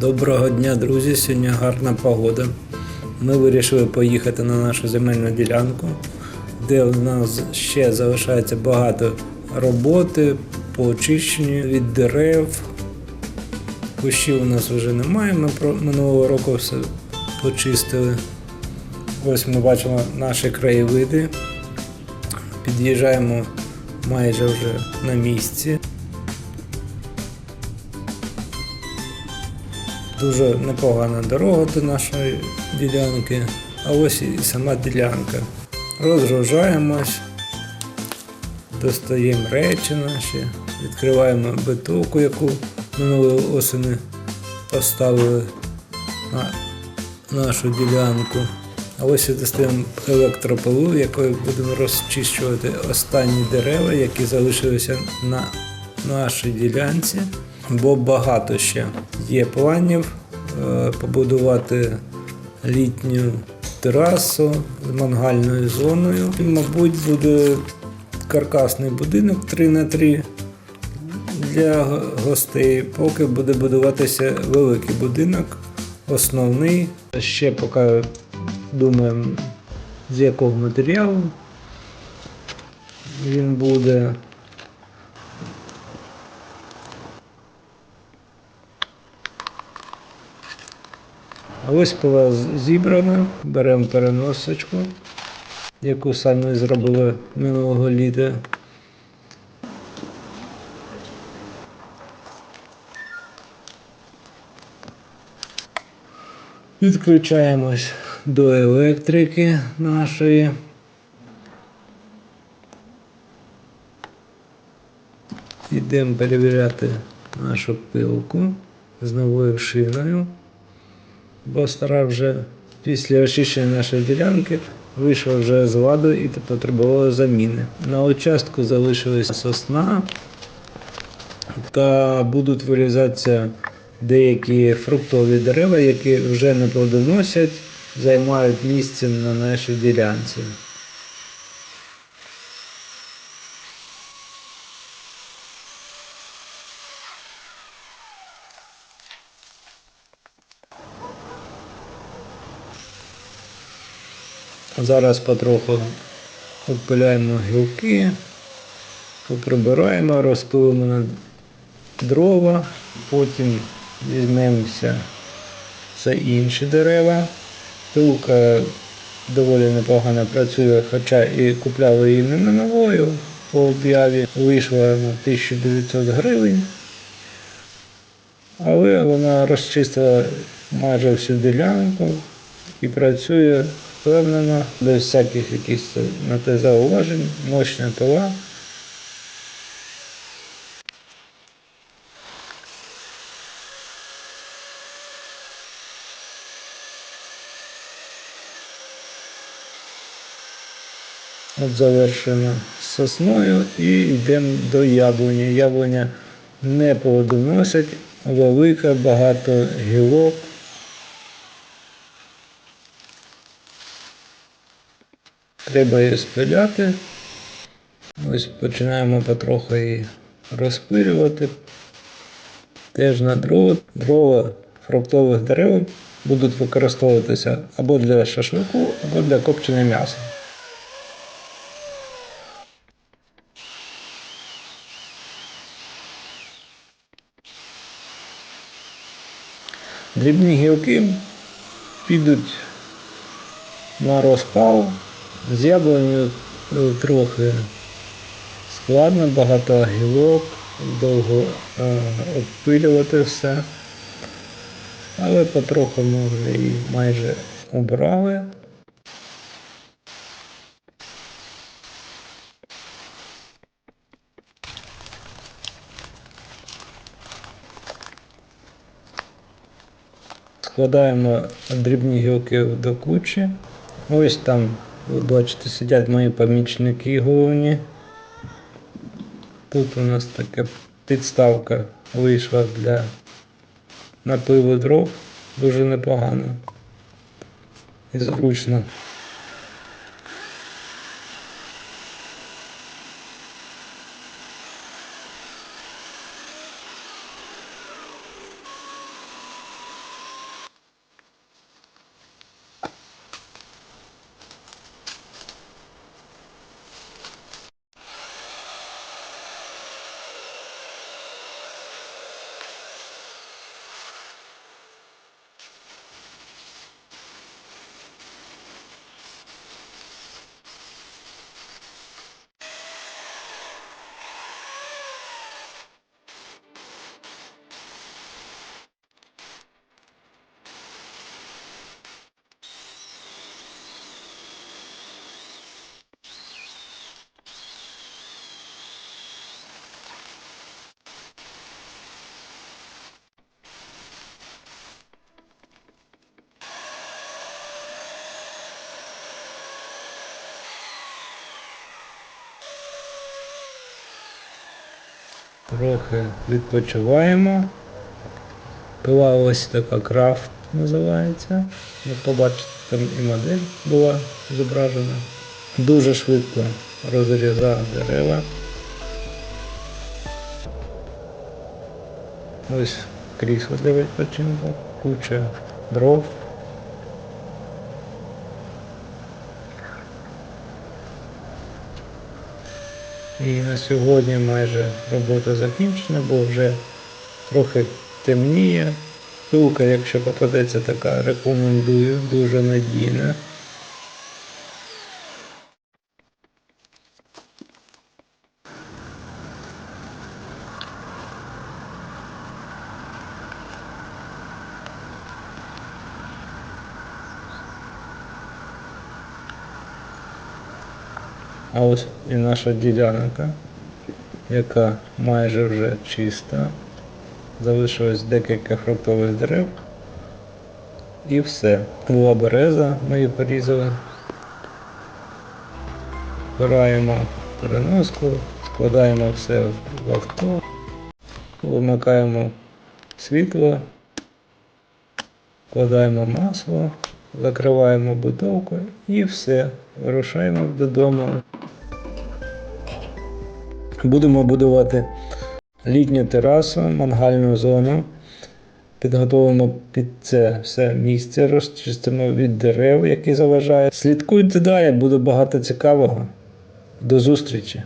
Доброго дня, друзі! Сьогодні гарна погода. Ми вирішили поїхати на нашу земельну ділянку, де у нас ще залишається багато роботи по очищенню від дерев. Кущів у нас вже немає. Ми минулого року все почистили. Ось ми бачимо наші краєвиди. Під'їжджаємо майже вже на місці. Дуже непогана дорога до нашої ділянки, а ось і сама ділянка. Розгружаємось, достаємо речі наші, відкриваємо битовку, яку минулої осені поставили на нашу ділянку. А ось і достаємо електропилу, якою будемо розчищувати останні дерева, які залишилися на нашій ділянці. Бо багато ще є планів е, побудувати літню терасу з мангальною зоною. І, мабуть, буде каркасний будинок 3 на 3 для гостей, поки буде будуватися великий будинок, основний. Ще поки думаємо, з якого матеріалу він буде. Ось пила зібрана, беремо переносочку, яку самі зробили минулого літа. Підключаємось до електрики нашої. Йдемо перевіряти нашу пилку з новою шиною бо стара вже після очищення нашої ділянки вийшла вже з ладу і потребувала заміни. На участку залишилася сосна та будуть вирізатися деякі фруктові дерева, які вже не плодоносять, займають місце на нашій ділянці. Зараз потроху обпиляємо гілки, поприбираємо, розпилимо на дрова, потім візьмемося за інші дерева. Пилка доволі непогано працює, хоча і купляли її не на новою по об'яві, вийшла на 1900 гривень. Але вона розчистила майже всю ділянку і працює впевнено, без всяких якихось на те зауважень, мощна пила. От завершено сосною і йдемо до яблуні. Яблуня не плодоносить, велика, багато гілок. Треба її спиляти. Ось починаємо потроху її розпилювати. Теж на дрова. Дрова фруктових дерев будуть використовуватися або для шашлику, або для копчення м'яса. Дрібні гілки підуть на розпал. З яблунею е, трохи складно, багато гілок, довго е, обпилювати все. Але потроху ми вже її майже обрали. Складаємо дрібні гілки до кучі. Ось там, ви бачите, сидять мої помічники головні. Тут у нас така підставка вийшла для напливу дров. Дуже непогано і зручно. Трохи відпочиваємо. Пила ось така крафт називається. Ви побачите, там і модель була зображена. Дуже швидко розрізав дерева. Ось крісло для відпочинку, куча дров. І на сьогодні майже робота закінчена, бо вже трохи темніє. Пилка, якщо попадеться така, рекомендую, дуже надійна. А ось і наша ділянка, яка майже вже чиста. Залишилось декілька фруктових дерев. І все. Була береза, ми її порізали. Збираємо переноску, складаємо все в авто, вимикаємо світло, вкладаємо масло, закриваємо бутилку і все. Вирушаємо додому. Будемо будувати літню терасу, мангальну зону. Підготовимо під це все місце, розчистимо від дерев, які заважають. Слідкуйте далі, буде багато цікавого. До зустрічі!